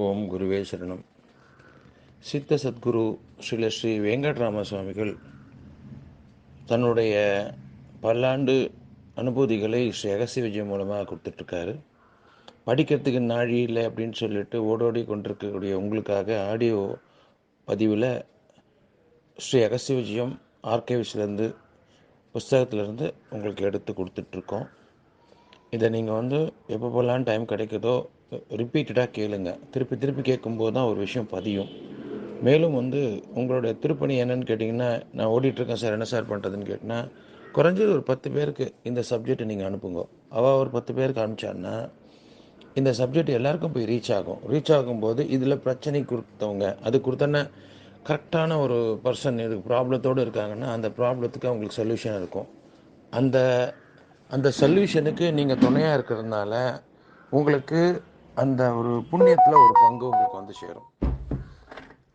ஓம் குருவே சரணம். சித்த சத்குரு ஸ்ரீல ஸ்ரீ வெங்கட்ராம சுவாமிகள் தன்னுடைய பல்லாண்டு அனுபூதிகளை ஸ்ரீ அகசி விஜயம் மூலமாக கொடுத்துட்ருக்காரு. படிக்கிறதுக்கு நாழி இல்லை அப்படின்னு சொல்லிட்டு ஓடோடி கொண்டிருக்கக்கூடிய உங்களுக்காக ஆடியோ பதிவில் ஸ்ரீ அகசி விஜயம் ஆர்கைவ்ஸ்லேருந்து புஸ்தகத்திலேருந்து உங்களுக்கு எடுத்து கொடுத்துட்ருக்கோம். இதை நீங்கள் வந்து எப்போ போகலான்னு டைம் கிடைக்குதோ ரிப்பீட்டடாக கேளுங்க. திருப்பி திருப்பி கேட்கும்போது தான் ஒரு விஷயம் பதியும். மேலும் வந்து உங்களுடைய திருப்பணி என்னன்னு கேட்டிங்கன்னா நான் ஓடிட்டுருக்கேன் சார் என்ன சார் பண்ணுறதுன்னு கேட்டிங்கன்னா குறைஞ்சது ஒரு பத்து பேருக்கு இந்த சப்ஜெக்டை நீங்கள் அனுப்புங்க. அவள் ஒரு பத்து பேருக்கு அனுப்பிச்சான்னா இந்த சப்ஜெக்ட் எல்லாருக்கும் போய் ரீச் ஆகும். ரீச் ஆகும்போது இதில் பிரச்சனை கொடுத்தவங்க அது கொடுத்தோன்னா கரெக்டான ஒரு பர்சன் இதுக்கு ப்ராப்ளத்தோடு இருக்காங்கன்னா அந்த ப்ராப்ளத்துக்கு அவங்களுக்கு சொல்யூஷன் இருக்கும். அந்த அந்த சொல்யூஷனுக்கு நீங்கள் துணையாக இருக்கிறதுனால உங்களுக்கு அந்த ஒரு புண்ணியத்தில் ஒரு பங்கு உங்களுக்கு வந்து சேரும்.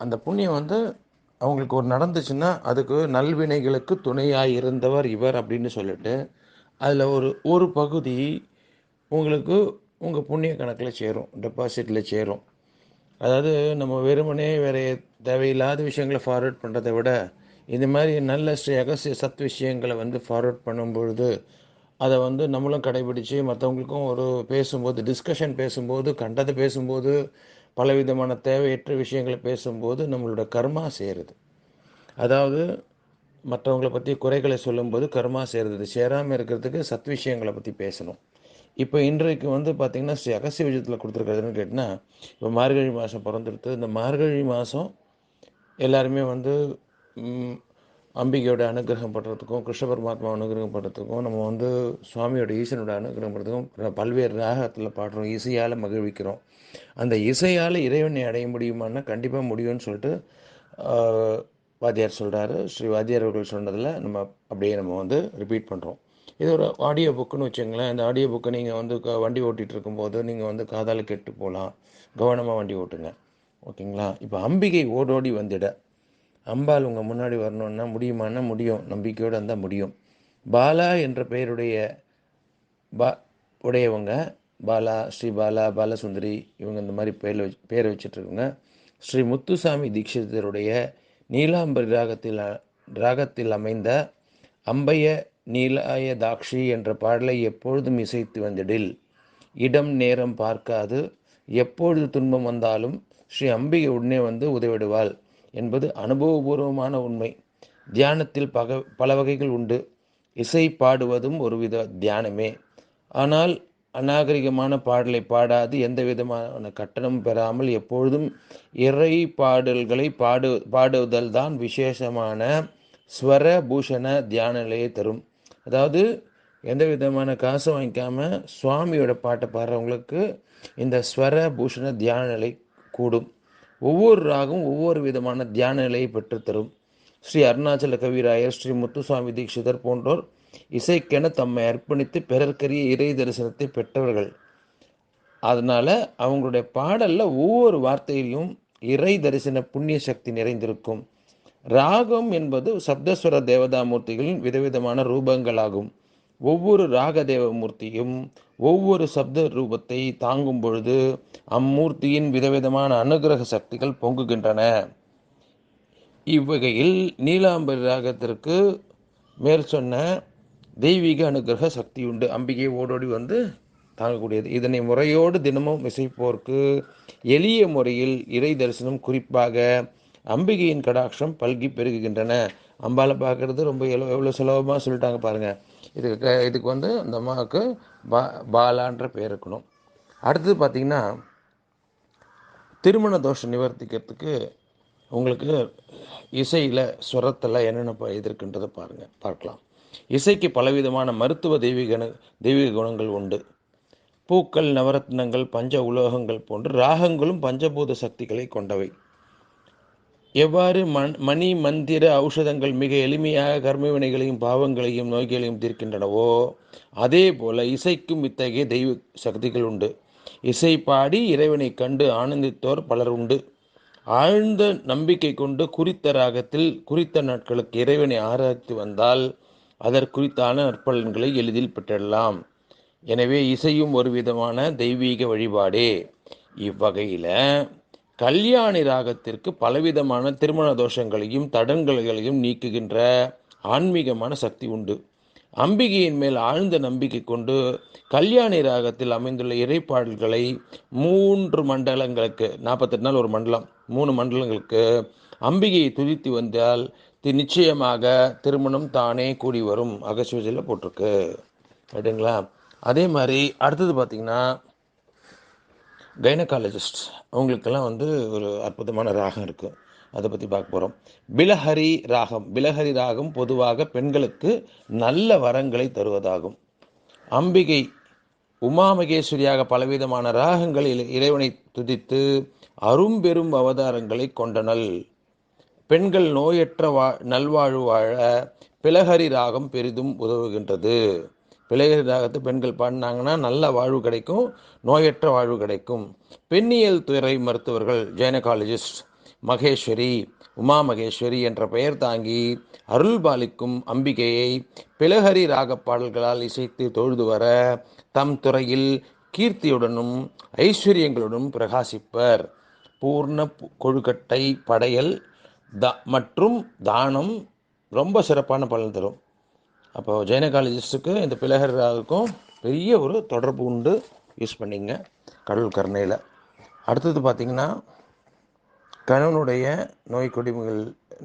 அந்த புண்ணியம் வந்து அவங்களுக்கு ஒரு நடந்துச்சுன்னா அதுக்கு நல்வினைகளுக்கு துணையாக இருந்தவர் இவர் அப்படின்னு சொல்லிட்டு அதில் ஒரு ஒரு பகுதி உங்களுக்கு உங்கள் புண்ணிய கணக்கில் சேரும் டெபாசிட்டில் சேரும். அதாவது நம்ம வெறுமனே வேறு தேவையில்லாத விஷயங்களை ஃபார்வர்ட் பண்ணுறதை விட இந்த மாதிரி நல்ல ஸ்ரீ அகசிய சத் விஷயங்களை வந்து ஃபார்வர்ட் பண்ணும்பொழுது அதை வந்து நம்மளும் கடைபிடித்து மற்றவங்களுக்கும் ஒரு பேசும்போது டிஸ்கஷன் பேசும்போது கண்டதை பேசும்போது பலவிதமான தேவையற்ற விஷயங்களை பேசும்போது நம்மளோட கர்மா சேருது. அதாவது மற்றவங்களை பற்றி குறைகளை சொல்லும்போது கர்மா சேருது. சேராமல் இருக்கிறதுக்கு சத் விஷயங்களை பற்றி பேசணும். இப்போ இன்றைக்கு வந்து பார்த்திங்கன்னா ஸ்ரீ அகசிய விஜயத்தில் கொடுத்துருக்கிறதுன்னு கேட்டிங்கன்னா இப்போ மார்கழி மாதம் பிறந்துருது இந்த மார்கழி மாதம் எல்லாருமே வந்து அம்பிகையோட அனுகிரகம் பண்ணுறதுக்கும் கிருஷ்ண பரமாத்மா அனுகிரகம் பண்ணுறதுக்கும் நம்ம வந்து சுவாமியோட ஈசனோட அனுகிரகம் பண்ணுறதுக்கும் பல்வேறு ராகத்தில் பாடுறோம் இசையால் மகிழ்விக்கிறோம். அந்த இசையால் இறைவனை அடைய முடியுமான்னா கண்டிப்பாக முடியும்னு சொல்லிட்டு வாத்தியார் சொல்கிறாரு ஸ்ரீ வாத்தியார் அவர்கள் சொன்னதில் நம்ம அப்படியே நம்ம வந்து ரிப்பீட் பண்ணுறோம் இது ஒரு ஆடியோ புக்குன்னு வச்சுங்களேன் இந்த ஆடியோ புக்கை நீங்கள் வந்து க வண்டி ஓட்டிகிட்டு இருக்கும்போது நீங்கள் வந்து காதால் கெட்டு போகலாம் கவனமாக வண்டி ஓட்டுங்க. ஓகேங்களா? இப்போ அம்பிகை ஓடோடி வந்துட. அம்பாள் உங்கள் முன்னாடி வரணுன்னா முடியுமான்னா முடியும். நம்பிக்கையோடு இருந்தால் முடியும். பாலா என்ற பெயருடைய பா உடையவங்க பாலா ஸ்ரீ பாலா பாலசுந்தரி இவங்க இந்த மாதிரி பேர் வச்சு பேரை வச்சுட்ருக்குங்க. ஸ்ரீ முத்துசாமி தீட்சிதருடைய நீலாம்பரி ராகத்தில் ராகத்தில் அமைந்த அம்பைய நீலாய தாக்ஷி என்ற பாடலை எப்பொழுதும் இசைத்து வந்திடில். இடம் நேரம் பார்க்காது. எப்பொழுது துன்பம் வந்தாலும் ஸ்ரீ அம்பிகை உடனே வந்து உதவிடுவாள். என்பது அனுபவபூர்வமான உண்மை. தியானத்தில் பக பல வகைகள் உண்டு. இசை பாடுவதும் ஒருவித தியானமே. ஆனால் அநாகரிகமான பாடலை பாடாது எந்த விதமான கட்டணம் பெறாமல் எப்பொழுதும் இறை பாடல்களை பாடு பாடுவதல் தான் விசேஷமான ஸ்வர பூஷண தியான நிலையை தரும். அதாவது எந்த விதமான காசும் வாங்கிக்காமல் சுவாமியோட பாட்டை பாடுறவங்களுக்கு இந்த ஸ்வர பூஷண தியான நிலை கூடும். ஒவ்வொரு ராகும் ஒவ்வொரு விதமான தியான நிலையை பெற்றுத்தரும். ஸ்ரீ அருணாச்சல கவிராயர் ஸ்ரீ முத்துசுவாமி தீட்சிதர் போன்றோர் இசைக்கென தம்மை அர்ப்பணித்து பிறர்க்கரிய இறை தரிசனத்தை பெற்றவர்கள். அதனால் அவங்களுடைய பாடலில் ஒவ்வொரு வார்த்தையிலும் இறை தரிசன புண்ணிய சக்தி நிறைந்திருக்கும். ராகம் என்பது சப்தஸ்வர தேவதாமூர்த்திகளின் விதவிதமான ரூபங்களாகும். ஒவ்வொரு ராகதேவ மூர்த்தியும் ஒவ்வொரு சப்த ரூபத்தை தாங்கும் பொழுது அம்மூர்த்தியின் விதவிதமான அனுகிரக சக்திகள் பொங்குகின்றன. இவ்வகையில் நீலாம்பரி ராகத்திற்கு மேல் சொன்ன தெய்வீக அனுகிரக சக்தி உண்டு. அம்பிகை ஓடோடி வந்து தாங்கக்கூடியது. இதனை முறையோடு தினமும் இசைப்போர்க்கு எளிய முறையில் இறை தரிசனம் குறிப்பாக அம்பிகையின் கடாட்சம் பல்கி பெருகுகின்றன. அம்பாலை பார்க்கறது ரொம்ப எவ்வளோ எவ்வளோ சுலபமாக சொல்லிட்டாங்க பாருங்கள் இதுக்கு இதுக்கு வந்து அந்த அம்மாவுக்கு பா பாலான்ற பேர் இருக்கணும். அடுத்தது பார்த்திங்கன்னா திருமண தோஷம் நிவர்த்திக்கிறதுக்கு உங்களுக்கு இசையில் சுரத்தில் என்னென்ன இது இருக்குன்றதை பாருங்கள் பார்க்கலாம். இசைக்கு பலவிதமான மருத்துவ தெய்வீக தெய்வீக குணங்கள் உண்டு. பூக்கள் நவரத்னங்கள் பஞ்ச உலோகங்கள் போன்று ராகங்களும் பஞ்சபூத சக்திகளை கொண்டவை. எவ்வாறு மண் மணி மந்திர ஔஷதங்கள் மிக எளிமையாக கர்மவினைகளையும் பாவங்களையும் நோய்களையும் தீர்க்கின்றனவோ அதே போல இசைக்கும் இத்தகைய தெய்வ சக்திகள் உண்டு. இசை பாடி இறைவனை கண்டு ஆனந்தித்தோர் பலர் உண்டு. ஆழ்ந்த நம்பிக்கை கொண்டு குறித்த ராகத்தில் குறித்த நாட்களுக்கு இறைவனை ஆராய்த்து வந்தால் அதற்குறித்தான நற்பலன்களை எளிதில் பெற்றிடலாம். எனவே இசையும் ஒரு விதமான தெய்வீக வழிபாடே. இவ்வகையில் கல்யாணி ராகத்திற்கு பலவிதமான திருமண தோஷங்களையும் தடங்கல்களையும் நீக்குகின்ற ஆன்மீகமான சக்தி உண்டு. அம்பிகையின் மேல் ஆழ்ந்த நம்பிக்கை கொண்டு கல்யாணி ராகத்தில் அமைந்துள்ள இறைப்பாடல்களை மூன்று மண்டலங்களுக்கு நாற்பத்தெட்டு நாள் ஒரு மண்டலம் மூணு மண்டலங்களுக்கு அம்பிகையை துதித்து வந்தால் தி- நிச்சயமாக திருமணம் தானே கூடி வரும். அகஸ்வஜில் போட்டிருக்கு. ரைட்டுங்களா அதே மாதிரி அடுத்தது பார்த்திங்கன்னா கைனகாலஜிஸ்ட் அவங்களுக்கெல்லாம் வந்து ஒரு அற்புதமான ராகம் இருக்குது அதை பற்றி பார்க்க போகிறோம் பிலஹரி ராகம். பிலஹரி ராகம் பொதுவாக பெண்களுக்கு நல்ல வரங்களை தருவதாகும். அம்பிகை உமாமகேஸ்வரியாக பலவிதமான ராகங்களில் இறைவனை துதித்து அரும்பெரும் அவதாரங்களை கொண்டனள் பெண்கள் நோயற்ற வா நல்வாழ்வு வாழ பிலஹரி ராகம் பெரிதும் உதவுகின்றது. பிலஹரி ராகத்தை பெண்கள் பாடினாங்கன்னா நல்ல வாழ்வு கிடைக்கும் நோயற்ற வாழ்வு கிடைக்கும். பெண்ணியல் துறை மருத்துவர்கள் ஜைனகாலஜிஸ்ட் மகேஸ்வரி உமா மகேஸ்வரி என்ற பெயர் தாங்கி அருள் பாலிக்கும் அம்பிகையை பிலஹரி ராக பாடல்களால் இசைத்து தொழுது வர தம் துறையில் கீர்த்தியுடனும் ஐஸ்வர்யங்களுடனும் பிரகாசிப்பர். பூர்ண பு- கொழுக்கட்டை படையல் த மற்றும் தானம் ரொம்ப சிறப்பான பலன் தரும். அப்போ ஜெயனகாலஜிஸ்டுக்கு இந்த பிளகராவுக்கும் பெரிய ஒரு தொடர்பு உண்டு. யூஸ் பண்ணிங்க கடவுள் கருணையில். அடுத்தது பார்த்தீங்கன்னா கணவனுடைய நோய் கொடிமைகள்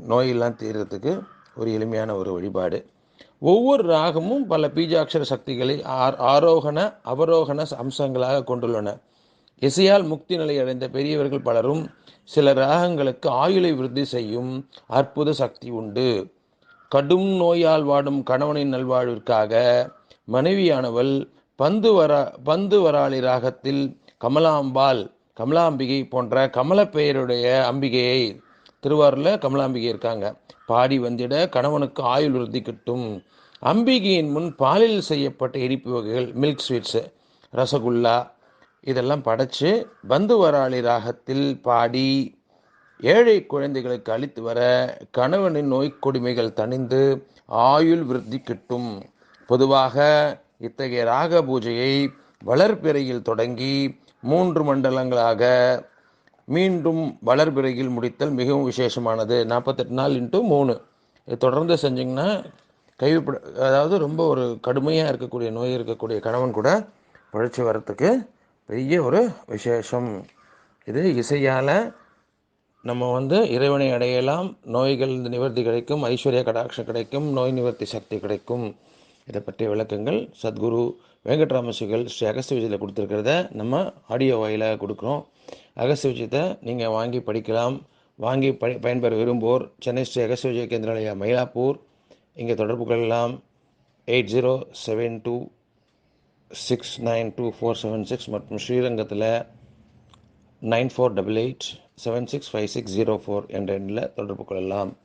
நோயெல்லாம் தீர்றதுக்கு ஒரு எளிமையான ஒரு வழிபாடு. ஒவ்வொரு ராகமும் பல பீஜாட்சர சக்திகளை ஆர் ஆரோகண அவரோகண அம்சங்களாக கொண்டுள்ளன. இசையால் முக்தி நிலை அடைந்த பெரியவர்கள் பலரும் சில ராகங்களுக்கு ஆயுளை விருத்தி செய்யும் அற்புத சக்தி உண்டு. கடும் நோயால் வாடும் கணவனின் நல்வாழ்விற்காக மனைவியானவள் பந்து வர பந்து வராளி ராகத்தில் கமலாம்பாள் கமலாம்பிகை போன்ற கமல பெயருடைய அம்பிகையை திருவாரூரில் கமலாம்பிகை இருக்காங்க. பாடி வந்திட கணவனுக்கு ஆயுள் விருத்தி கிட்டும். அம்பிகையின் முன் பாலில் செய்யப்பட்ட இனிப்பு வகைகள் மில்க் ஸ்வீட்ஸு ரசகுல்லா இதெல்லாம் படைச்சு பந்து வராளி ராகத்தில் பாடி ஏழை குழந்தைகளுக்கு அளித்து வர கணவனின் நோய் கொடுமைகள் தணிந்து ஆயுள் விருத்தி கிட்டும். பொதுவாக இத்தகைய ராக பூஜையை வளர்பிறையில் தொடங்கி மூன்று மண்டலங்களாக மீண்டும் வளர்பிறையில் முடித்தல் மிகவும் விசேஷமானது. நாற்பத்தெட்டு நாள் இன்ட்டு மூணு. தொடர்ந்து செஞ்சிங்கன்னா கைவிப்பட அதாவது ரொம்ப ஒரு கடுமையாக இருக்கக்கூடிய நோய் இருக்கக்கூடிய கணவன் கூட பழிச்சு வரத்துக்கு பெரிய ஒரு விசேஷம். இது இசையால் நம்ம வந்து இறைவனை அடையலாம். நோய்கள் நிவர்த்தி கிடைக்கும் ஐஸ்வர்ய கடாட்சம் கிடைக்கும் நோய் நிவர்த்தி சக்தி கிடைக்கும். இதை பற்றிய விளக்கங்கள் சத்குரு வெங்கட்ராமசுகள் ஸ்ரீ அகஸ்த விஜயத்தில் கொடுத்துருக்கிறத நம்ம ஆடியோ வாயிலாக கொடுக்குறோம். அகஸ்திய விஜயத்தை நீங்கள் வாங்கி படிக்கலாம். வாங்கி படி பயன்பெற விரும்புவோர் சென்னை ஸ்ரீ அகஸ்த விஜய கேந்திராலயா மயிலாப்பூர். இங்கே தொடர்பு கொள்ளலாம் eight zero seven two six nine two four seven six மற்றும் ஸ்ரீரங்கத்தில் nine four double eight seven six five six zero four என்ற எண்ணில் தொடர்பு கொள்ளலாம்.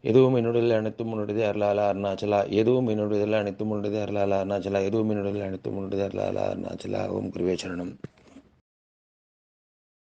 எதுவும் என்னுடைய அனைத்தும் உன்னுடைய அருளாலா அருணாச்சலா? எதுவும் என்னுடைய அனைத்தும் உன்னுடைய அருளாலா அருணாச்சலா? எதுவும் என்னுடைய அனைத்தும் உன்னுடைய அருளாலா அருணாச்சலா? ஓம் குருவே சரணம்.